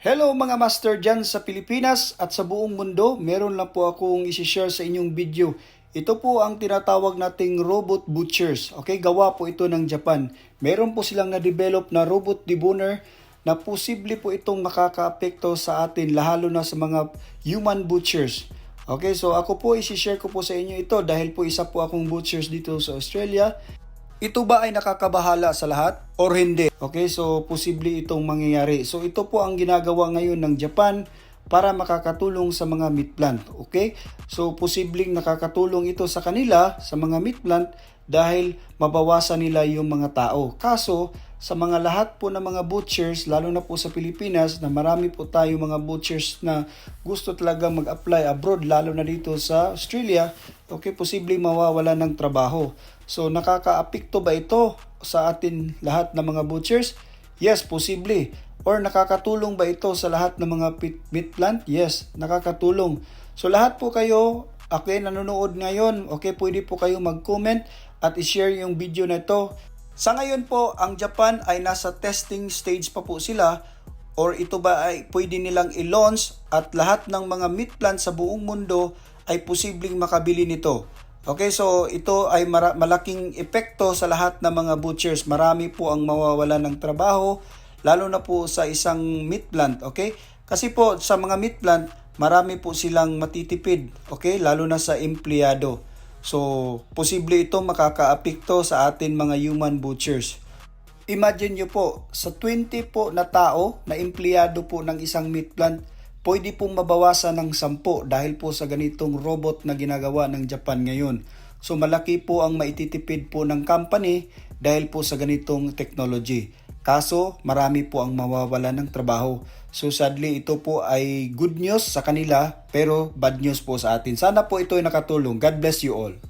Hello mga master dyan sa Pilipinas at sa buong mundo. Meron lang po akong isi-share sa inyong video. Ito po ang tinatawag nating robot butchers. Okay, gawa po ito ng Japan. Meron po silang na-develop na robot deboner na posible po itong makakaapekto sa atin lalo na sa mga human butchers. Okay, so ako po isi-share ko po sa inyo ito dahil po isa po akong butchers dito sa Australia. Ito ba ay nakakabahala sa lahat or hindi? Okay, so posible itong mangyayari. So ito po ang ginagawa ngayon ng Japan para makakatulong sa mga meat plant. Okay? So posibleng nakakatulong ito sa kanila, sa mga meat plant dahil mabawasan nila yung mga tao. Kaso sa mga lahat po ng mga butchers, lalo na po sa Pilipinas, na marami po tayo mga butchers na gusto talaga mag-apply abroad, lalo na dito sa Australia, okay, posibleng mawawala ng trabaho. So nakakaapekto ba ito sa atin lahat ng mga butchers? Yes, posible. Or nakakatulong ba ito sa lahat ng mga meat plant? Yes, nakakatulong. So lahat po kayo, okay, nanonood ngayon, okay, pwede po kayo mag-comment at i-share yung video na ito. Sa ngayon po, ang Japan ay nasa testing stage pa po sila or ito ba ay pwede nilang i-launch at lahat ng mga meat plant sa buong mundo ay posibleng makabili nito. Okay, so ito ay malaking epekto sa lahat ng mga butchers. Marami po ang mawawala ng trabaho, lalo na po sa isang meat plant, okay? Kasi po sa mga meat plant, marami po silang matitipid, okay? Lalo na sa empleyado. So, posible ito makakaapekto sa atin mga human butchers. Imagine nyo po, sa 20 po na tao na empleyado po ng isang meat plant, pwede pong mabawasan ng 10 dahil po sa ganitong robot na ginagawa ng Japan ngayon. So malaki po ang maititipid po ng company dahil po sa ganitong technology. Kaso marami po ang mawawala ng trabaho. So sadly ito po ay good news sa kanila pero bad news po sa atin. Sana po ito ay nakatulong. God bless you all.